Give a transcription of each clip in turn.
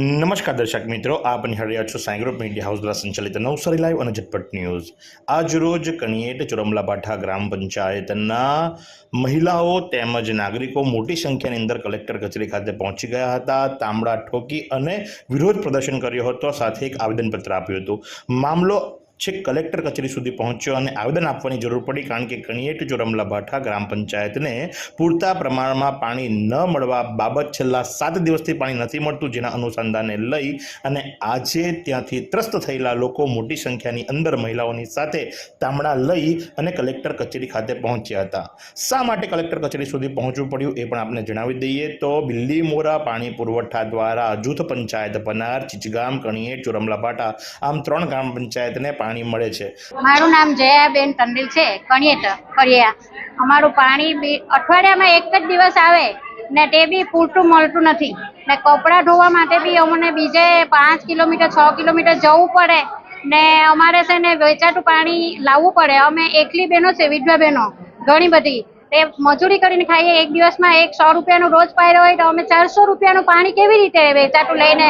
નમસ્કાર દર્શક મિત્રો, આપ નિહાળ્યા છો સાઈ ગ્રુપ મીડિયા હાઉસ દ્વારા સંચાલિત નવસારી લાઈવ અને ઝટપટ ન્યૂઝ. આજ રોજ કણિયેટ ચોરમલાપાઠા ગ્રામ પંચાયતના મહિલાઓ તેમજ નાગરિકો મોટી સંખ્યાની અંદર કલેક્ટર કચેરી ખાતે પહોંચી ગયા હતા. તાંબડા ઠોકી અને વિરોધ પ્રદર્શન કર્યો હતો. સાથે એક આવેદનપત્ર આપ્યું હતું. મામલો છેક કલેક્ટર કચેરી સુધી પહોંચ્યો અને આવેદન આપવાની જરૂર પડી કારણ કે કણિયેટ ચોરમલા ભાઠા ગ્રામ પંચાયતને પૂરતા પ્રમાણમાં પાણી ન મળવા બાબત છેલ્લા સાત દિવસથી પાણી નથી મળતું જેના અનુસંધાને લઈ અને આજે ત્યાંથી ત્રસ્ત થયેલા લોકો મોટી સંખ્યાની અંદર મહિલાઓની સાથે તામડા લઈ અને કલેક્ટર કચેરી ખાતે પહોંચ્યા હતા. શા માટે કલેક્ટર કચેરી સુધી પહોંચવું પડ્યું એ પણ આપણે જણાવી દઈએ તો બિલ્લી મોરા પાણી પુરવઠા દ્વારા જૂથ પંચાયત પનાર, ચીચગામ કણિયેટ ચોરમલા બાટા આમ ત્રણ ગ્રામ પંચાયતને પાણી મળે છે. મારું નામ જયાબેન ટંડેલ છે કણિયેટ ફળિયા. અમારું પાણી અઠવાડિયામાં એક જ દિવસ આવે ને તે બી પૂરતું મળતું નથી. ને કપડાં ધોવા માટે બી અમને બીજે પાંચ કિલોમીટર, છ કિલોમીટર જવું પડે ને અમારે છે ને વેચાતું પાણી લાવવું પડે. અમે એકલી બહેનો છે, વિધવા બહેનો, ઘણી બધી. તે મજૂરી કરીને ખાઈએ, એક દિવસમાં એક સો રૂપિયાનું રોજ પાડ્યો હોય તો અમે ચારસો રૂપિયાનું પાણી કેવી રીતે વેચાતું લઈને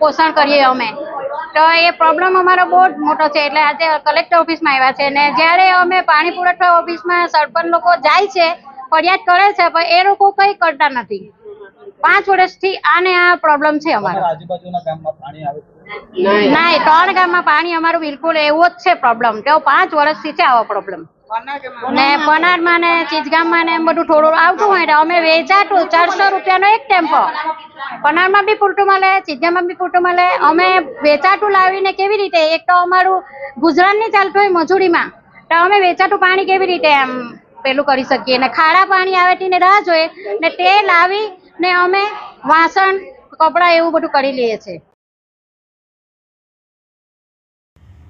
પોષણ કરીએ અમે. તો એ પ્રોબ્લેમ અમારો બહુ જ મોટો છે. એટલે આજે કલેક્ટર ઓફિસમાં આવ્યા છે. ને જ્યારે અમે પાણી પુરવઠા ઓફિસમાં સરપંચ લોકો જાય છે ફરિયાદ કરે છે પણ એ લોકો કંઈ કરતા નથી. પાંચ વર્ષથી આને આ પ્રોબ્લેમ છે અમારો. ના ત્રણ ગામમાં પાણી અમારું બિલકુલ એવો જ છે પ્રોબ્લેમ તેઓ પાંચ વર્ષથી છે આવો પ્રોબ્લેમ ને પનારમાં ને ચીજગામમાં ને એમ બધું થોડું આવતું હોય અમે વેચાતું ચારસો રૂપિયાનો એક ટેમ્પો. પનારમાં બી પૂરતું મળે ચીજગામમાં બી પૂરતું મળે. અમે વેચાતું લાવીને કેવી રીતે? એક તો અમારું ગુજરાન નહીં ચાલતું હોય મજૂરીમાં. તો અમે વેચાતું પાણી કેવી રીતે એમ પેલું કરી શકીએ? ને ખારા પાણી આવે તેને રાહ જોઈએ ને તે લાવી ને અમે વાસણ કપડાં એવું બધું કરી લઈએ છીએ.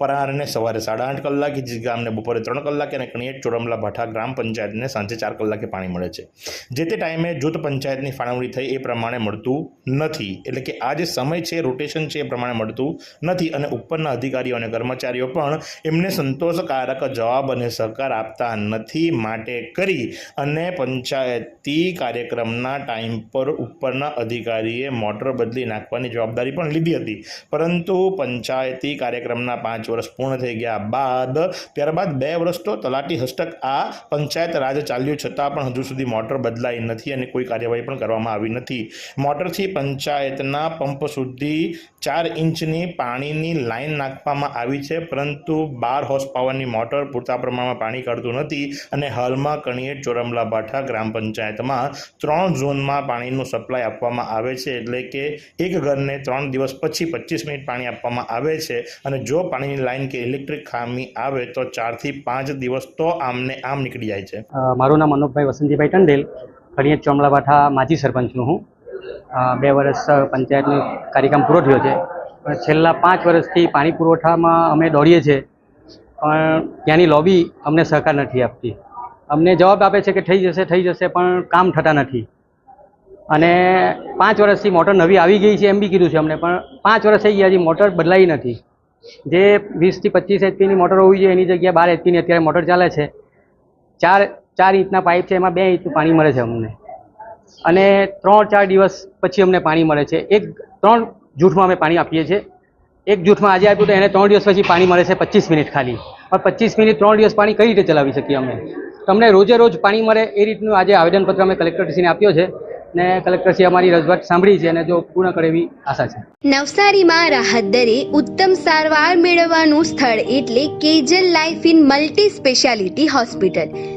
પરારને સવારે સાડા આઠ કલાકે ગામને બપોરે ત્રણ કલાકે અને કણિયેટ ચોરમલા ભાઠા ગ્રામ પંચાયતને સાંજે ચાર કલાકે પાણી મળે છે. જે તે ટાઈમે જૂથ પંચાયતની ફાળવણી થઈ એ પ્રમાણે મળતું નથી. એટલે કે આ જે સમય છે, રોટેશન છે એ પ્રમાણે મળતું નથી અને ઉપરના અધિકારીઓ અને કર્મચારીઓ પણ એમને સંતોષકારક જવાબ અને સહકાર આપતા નથી માટે કરી અને પંચાયતી કાર્યક્રમના ટાઈમ પર ઉપરના અધિકારીએ મોટર બદલી નાખવાની જવાબદારી પણ લીધી હતી. પરંતુ પંચાયતી કાર્યક્રમના પાંચ વર્ષ પૂર્ણ થઈ ગયા બાદ, ત્યારબાદ બે વર્ષ તો તલાટી હસ્તક આ પંચાયત રાજ ચાલ્યું છતાં પણ હજુ સુધી મોટર બદલાઈ નથી અને કોઈ કાર્યવાહી પણ કરવામાં આવી નથી. મોટરથી પંચાયતના પંપ સુધી ચાર ઇંચની પાણીની લાઇન નાખવામાં આવી છે, પરંતુ બાર હોર્સ પાવરની મોટર પૂરતા પ્રમાણમાં પાણી કાઢતું નથી અને હાલમાં કણિયેટ ચોરમલા ભાઠા ગ્રામ પંચાયતમાં ત્રણ ઝોનમાં પાણીનું સપ્લાય આપવામાં આવે છે, એટલે કે એક ઘરને ત્રણ દિવસ પછી પચીસ મિનિટ પાણી આપવામાં આવે છે અને જો પાણીની લાઈન કે ઇલેક્ટ્રિક ખામી આવે તો ચારથી પાંચ દિવસ તો આમને આમ નીકળી જાય છે. મારું નામ અનુપભાઈ વસંતીભાઈ ટંડેલ કડિયેત ચોમલાબાઠા માજી સરપંચનું હું. બે વર્ષ પંચાયતનો કાર્યક્રમ પૂરો થયો છે. પણ છેલ્લા પાંચ વર્ષથી પાણી પુરવઠામાં અમે દોડીએ છીએ. પણ ત્યાંની લોબી અમને સહકાર નથી આપતી. અમને જવાબ આપે છે કે થઈ જશે થઈ જશે, પણ કામ થતા નથી. અને પાંચ વર્ષથી મોટર નવી આવી ગઈ છે એમ બી કીધું છે અમને, પણ પાંચ વર્ષ થઈ ગયા હજી મોટર બદલાઈ નથી. જે વીસથી પચીસ એચપીની મોટર હોવી જોઈએ, એની જગ્યાએ બાર એચપીની અત્યારે મોટર ચાલે છે. ચાર ચાર ઇંચના પાઇપ છે, એમાં બે ઇંચનું પાણી મળે છે અમને. અને ત્રણ ચાર દિવસ પછી અમને પાણી મળે છે. એક ત્રણ જૂઠમાં અમે પાણી આપીએ છીએ. એક જૂઠમાં આજે આપ્યું તો એને ત્રણ દિવસ પછી પાણી મળે છે પચીસ મિનિટ ખાલી. પણ પચીસ મિનિટ ત્રણ દિવસ પાણી કઈ રીતે ચલાવી શકીએ અમે? તમને રોજે રોજ પાણી મળે એ રીતનું આજે આવેદનપત્ર અમે કલેક્ટરશ્રીને આપ્યો છે ને કલેક્ટરશ્રી અમારી રજૂઆત સાંભળી છે અને જો પૂર્ણ કરે એવી આશા છે. નવસારીમાં રાહત દરે ઉત્તમ સારવાર મેળવવાનું સ્થળ એટલે Kejal life in multi speciality hospital.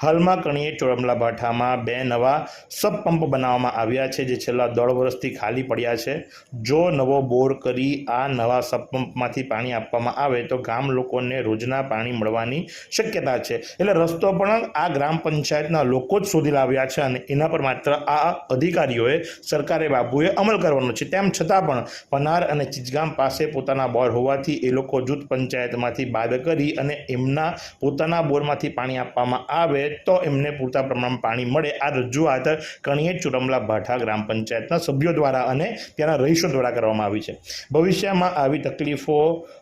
હાલમાં કણીએ ચોરમલા ભાઠામાં બે નવા સબ પંપ બનાવવામાં આવ્યા છે, જે છેલ્લા દોઢ વર્ષથી ખાલી પડ્યા છે. જો નવો બોર કરી આ નવા સબ પંપમાંથી પાણી આપવામાં આવે, તો ગામ લોકોને રોજના પાણી મળવાની શક્યતા છે. એટલે રસ્તો પણ આ ગ્રામ પંચાયતના લોકો જ શોધી લાવ્યા છે અને એના પર માત્ર આ અધિકારીઓએ સરકારે બાબુએ અમલ કરવાનો છે. તેમ છતાં પણ પનાર અને ચિચગામ પાસે પોતાના બોર હોવાથી એ લોકો જૂથ પંચાયતમાંથી બાદ કરી અને એમના પોતાના બોરમાંથી પાણી આપવામાં આવે તો એમને પૂરતા પ્રમાણમાં પાણી મળે. આ રજૂઆત કણીએ ચુરમલા ભાઠા ગ્રામ પંચાયતના સભ્યો દ્વારા અને ત્યાંના રહીશો દ્વારા કરવામાં આવી છે. ભવિષ્યમાં આવી તકલીફો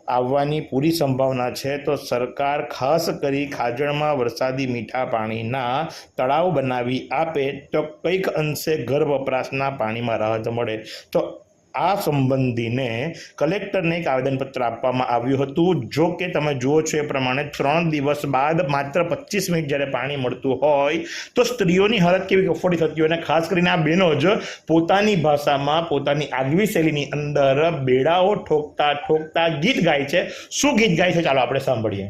આવવાની પૂરી સંભાવના છે તો સરકાર ખાસ કરી ખાજણમાં વરસાદી મીઠા પાણીના તળાવ બનાવી આપે તો કંઈક અંશે ઘર વપરાશના પાણીમાં રાહત મળે. તો આ સંબંધીને કલેક્ટરને એક આવેદનપત્ર આપવામાં આવ્યું હતું. જો કે તમે જુઓ છો એ પ્રમાણે ત્રણ દિવસ બાદ માત્ર પચીસ મિનિટ જ્યારે પાણી મળતું હોય તો સ્ત્રીઓની હાલત કેવી કફોડી થતી હોય અને ખાસ કરીને આ બહેનો જ પોતાની ભાષામાં પોતાની આગવી શૈલીની અંદર બેડાઓ ઠોકતા ઠોકતા ગીત ગાય છે. શું ગીત ગાય છે? ચાલો આપણે સાંભળીએ.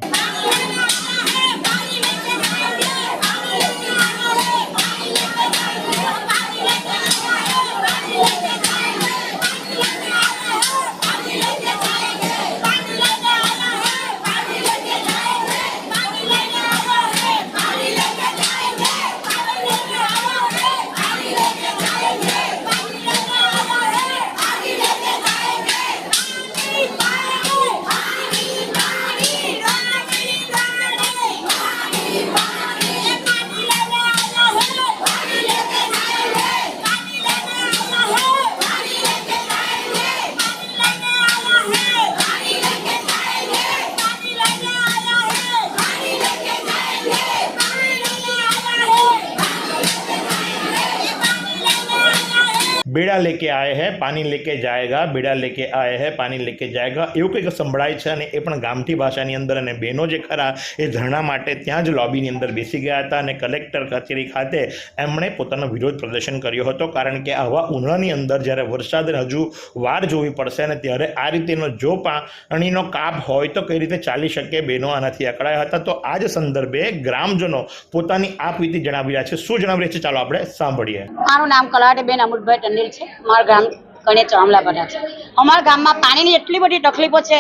બેડા લેકે આયે હે, પાણી લેકે જાયગા, બેડા લેકે આયે હે, પાણી લેકે જાયગા. એવું કંઈક સંભળાય છે અને એ પણ ગામઠી ભાષાની અંદર અને બહેનો જે ખરા એ ધરણા માટે ત્યાં જ લોબીની અંદર બેસી ગયા હતા અને કલેક્ટર કચેરી ખાતે એમણે પોતાનો વિરોધ પ્રદર્શન કર્યો હતો. કારણ કે આવા ઉનાળાની અંદર જ્યારે વરસાદ હજુ વાર જોવી પડશે અને ત્યારે આ રીતેનો જો પાણીનો કાપ હોય તો કઈ રીતે ચાલી શકે? બહેનો આનાથી અકળાયા હતા. તો આ જ સંદર્ભે ગ્રામજનો પોતાની આપવીતી જણાવી રહ્યા છે. શું જણાવી રહ્યા છે? ચાલો આપણે સાંભળીએ. મારું નામ કલાવતીબેન અમૃતભાઈ ટંડેલ છે. મારું ગામ કણે ચામલા છે. અમારા ગામમાં પાણીની એટલી બધી તકલીફો છે.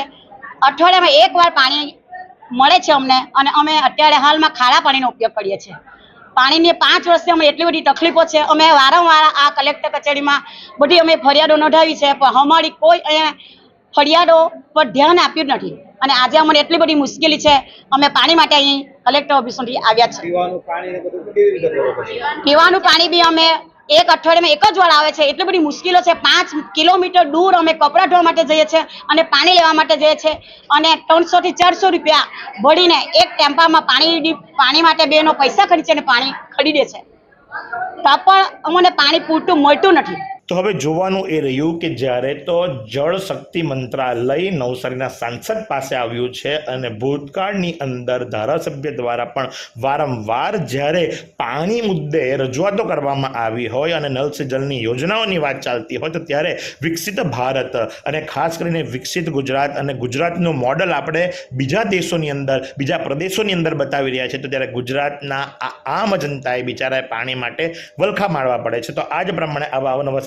અઠવાડિયામાં એક વાર પાણી મળે છે અમને અને અમે અત્યારે હાલમાં ખારા પાણીનો ઉપયોગ કરીએ છીએ. પાણીની પાંચ વર્ષથી અમે એટલી બધી તકલીફો છે. અમે વારંવાર આ કલેક્ટર કચેરીમાં બધી અમે ફરિયાદો નોંધાવી છે પણ અમારી કોઈ અહીંયા ફરિયાદો પર ધ્યાન આપ્યું જ નથી. અને આજે અમને એટલી બધી મુશ્કેલી છે. અમે પાણી માટે અહીં કલેક્ટર ઓફિસ સુધી આવ્યા છીએ. પીવાનું પાણી બી અમે એક અઠવાડિયામાં એક જ વાર આવે છે. એટલી બધી મુશ્કેલીઓ છે. પાંચ કિલોમીટર દૂર અમે કપડાં ધોવા માટે જઈએ છીએ અને પાણી લેવા માટે જઈએ છીએ. અને ત્રણસોથી ચારસો રૂપિયા ભરીને એક ટેમ્પામાં પાણી પાણી માટે બેનો પૈસા ખર્ચે અને પાણી ખરીદે છે. તો પણ અમને પાણી પૂરતું મળતું નથી. તો હવે જોવાનું એ રહ્યું કે જ્યારે તો જળ શક્તિ મંત્રાલય નવસારીના સાંસદ પાસે આવ્યું છે અને ભૂતકાળની અંદર ધારાસભ્ય દ્વારા પણ વારંવાર જ્યારે પાણી મુદ્દે રજૂઆતો કરવામાં આવી હોય અને નલ સે જલની યોજનાઓની વાત ચાલતી હોય તો ત્યારે વિકસિત ભારત અને ખાસ કરીને વિકસિત ગુજરાત અને ગુજરાતનું મોડલ આપણે બીજા દેશોની અંદર, બીજા પ્રદેશોની અંદર બતાવી રહ્યા છે તો ત્યારે ગુજરાતના આમ જનતાએ બિચારાએ પાણી માટે વલખા મારવા પડે છે. તો આ જ પ્રમાણે આવા અવનવા